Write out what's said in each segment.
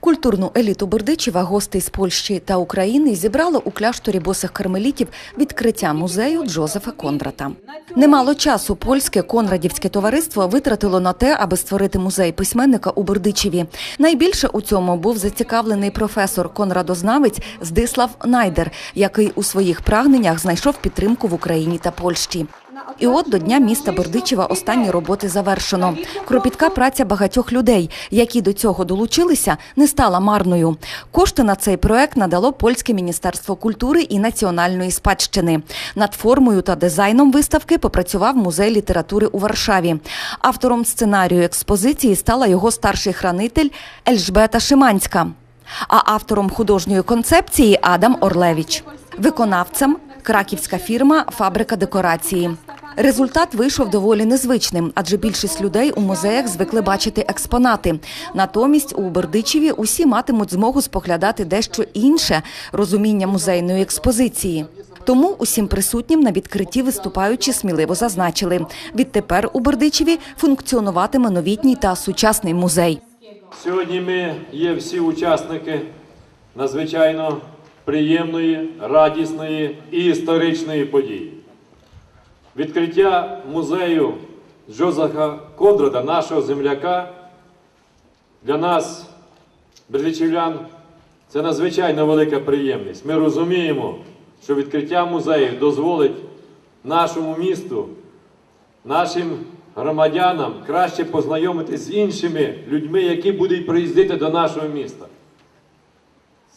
Культурну еліту Бердичева, гостей з Польщі та України зібрало у кляшторі босих кармелітів відкриття музею Джозефа Кондрата. Немало часу польське конрадівське товариство витратило на те, аби створити музей письменника у Бердичеві. Найбільше у цьому був зацікавлений професор конрадознавець Здислав Найдер, який у своїх прагненнях знайшов підтримку в Україні та Польщі. І от до дня міста Бердичева останні роботи завершено. Кропітка праця багатьох людей, які до цього долучилися, не стала марною. Кошти на цей проект надало польське міністерство культури і національної спадщини. Над формою та дизайном виставки попрацював музей літератури у Варшаві. Автором сценарію експозиції стала його старший хранитель Ельжбета Шиманська. А автором художньої концепції Адам Орлевич. Виконавцем краківська фірма Фабрика декорації. Результат вийшов доволі незвичним, адже більшість людей у музеях звикли бачити експонати. Натомість у Бердичеві усі матимуть змогу споглядати дещо інше розуміння музейної експозиції. Тому усім присутнім на відкритті виступаючи сміливо зазначили: відтепер у Бердичеві функціонуватиме новітній та сучасний музей. Сьогодні ми є всі учасники надзвичайно приємної, радісної і історичної події. Відкриття музею Джозефа Кондрада, нашого земляка, для нас, бердичівлян, це надзвичайно велика приємність. Ми розуміємо, що відкриття музею дозволить нашому місту нашим громадянам краще познайомитися з іншими людьми, які будуть приїздити до нашого міста.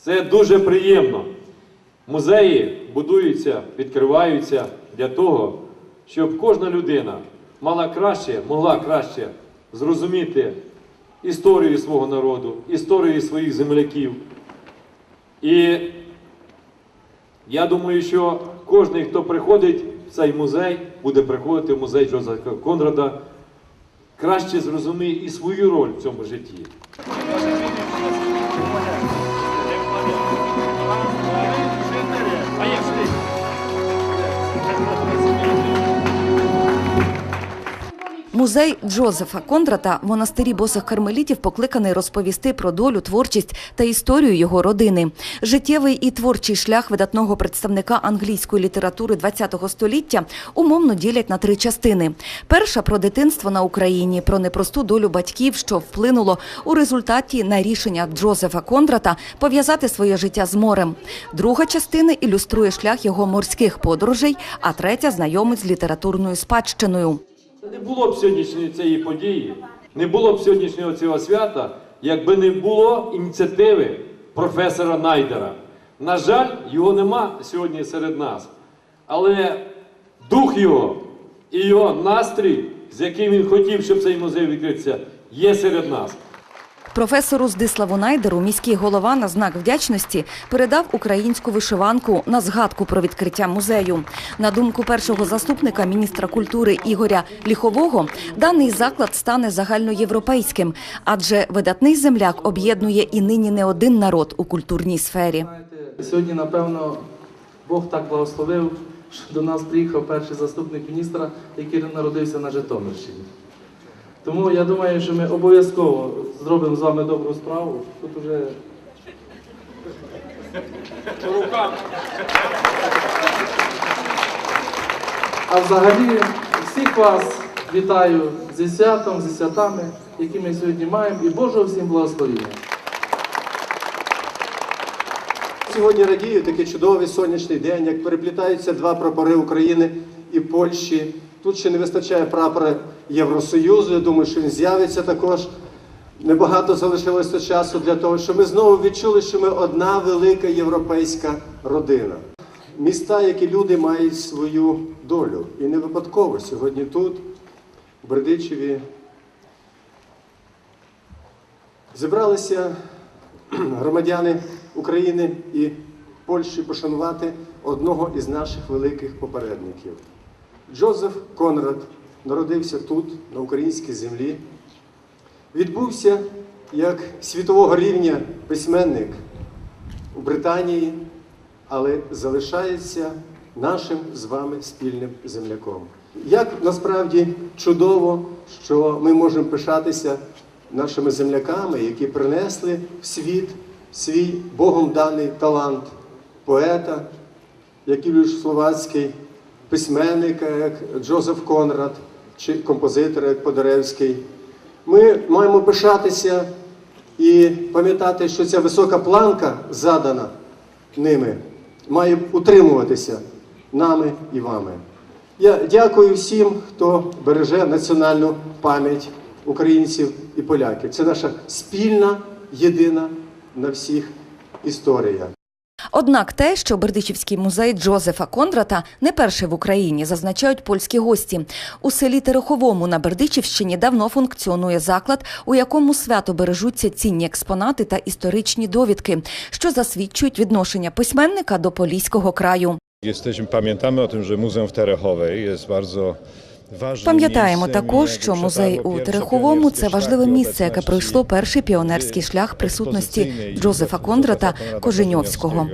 Це дуже приємно. Музеї будуються, відкриваються для того, щоб кожна людина мала краще, могла краще зрозуміти історію свого народу, історію своїх земляків. І я думаю, що кожен, хто приходить в цей музей, буде приходити в музей Джозефа Конрада, краще зрозуміє і свою роль в цьому житті. Музей Джозефа Кондрата в монастирі босих кармелітів покликаний розповісти про долю, творчість та історію його родини. Життєвий і творчий шлях видатного представника англійської літератури ХХ століття умовно ділять на три частини: перша про дитинство на Україні, про непросту долю батьків, що вплинуло у результаті на рішення Джозефа Кондрата пов'язати своє життя з морем. Друга частина ілюструє шлях його морських подорожей, а третя знайомить з літературною спадщиною. Не було б сьогоднішньої цієї події, не було б сьогоднішнього цього свята, якби не було ініціативи професора Найдера. На жаль, його нема сьогодні серед нас. Але дух його і його настрій, з яким він хотів, щоб цей музей відкрився, є серед нас. Професору Здиславу Найдеру міський голова на знак вдячності передав українську вишиванку на згадку про відкриття музею. На думку першого заступника міністра культури Ігоря Ліхового, даний заклад стане загальноєвропейським, адже видатний земляк об'єднує і нині не один народ у культурній сфері. Сьогодні, напевно, Бог так благословив, що до нас приїхав перший заступник міністра, який народився на Житомирщині. Тому я думаю, що ми обов'язково зробимо з вами добру справу. Тут уже А взагалі всіх вас вітаю зі святом, зі святами, які ми сьогодні маємо, і Божого всім благословення. Сьогодні радію такий чудовий сонячний день, як переплітаються два прапори України і Польщі. Тут ще не вистачає прапора Євросоюзу. Я думаю, що він з'явиться також. Небагато залишилося часу для того, щоб ми знову відчули, що ми одна велика європейська родина. Міста, які люди мають свою долю. І не випадково сьогодні тут, в Бердичеві, зібралися громадяни України і Польщі пошанувати одного із наших великих попередників. Джозеф Конрад народився тут, на українській землі. Відбувся як світового рівня письменник у Британії, але залишається нашим з вами спільним земляком. Як насправді чудово, що ми можемо пишатися нашими земляками, які принесли в світ свій Богом даний талант поета, як Юліуш Словацький, письменника, як Джозеф Конрад, чи композитора, як Подоревський. Ми маємо пишатися і пам'ятати, що ця висока планка задана ними, має утримуватися нами і вами. Я дякую всім, хто береже національну пам'ять українців і поляків. Це наша спільна, єдина на всіх історія. Однак те, що Бердичівський музей Джозефа Кондрата не перший в Україні, зазначають польські гості. У селі Тереховому на Бердичівщині давно функціонує заклад, у якому свято бережуться цінні експонати та історичні довідки, що засвідчують відношення письменника до Поліського краю. Jesteśmy, pamiętamy o tym, że Muzeum w Terechowej jest bardzo Пам'ятаємо також, що музей у Тереховому це важливе місце, яке пройшло перший піонерський шлях присутності Джозефа Кондрата Коженьовського.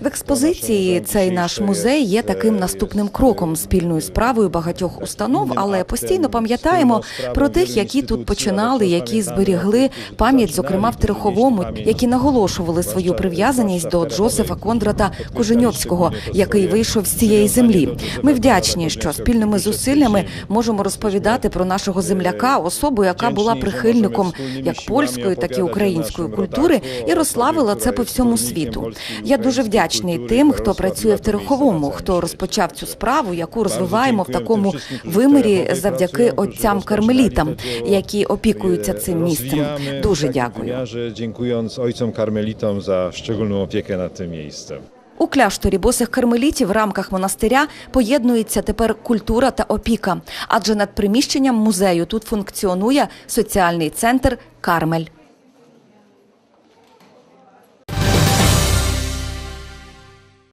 В експозиції цей наш музей є таким наступним кроком спільною справою багатьох установ, але постійно пам'ятаємо про тих, які тут починали, які зберігли пам'ять, зокрема в Тереховому, які наголошували свою прив'язаність до Джозефа Кондрата Коженьовського, який вийшов з цієї землі. Ми вдячні, що спільними зусиллями можемо розповідати про нашого земляка, особу, яка була прихильником як польської, так і української культури, і розславила це по всьому світу. Я дуже вдячний тим, хто працює в Тереховому, хто розпочав цю справу, яку розвиваємо в такому вимірі завдяки отцям кармелітам, які опікуються цим місцем. Дуже дякую. Dziękując ojcom karmelitom za szczególną opiekę nad tym miejscem. У кляшторі босих кармелітів в рамках монастиря поєднується тепер культура та опіка, адже над приміщенням музею тут функціонує соціальний центр Кармель.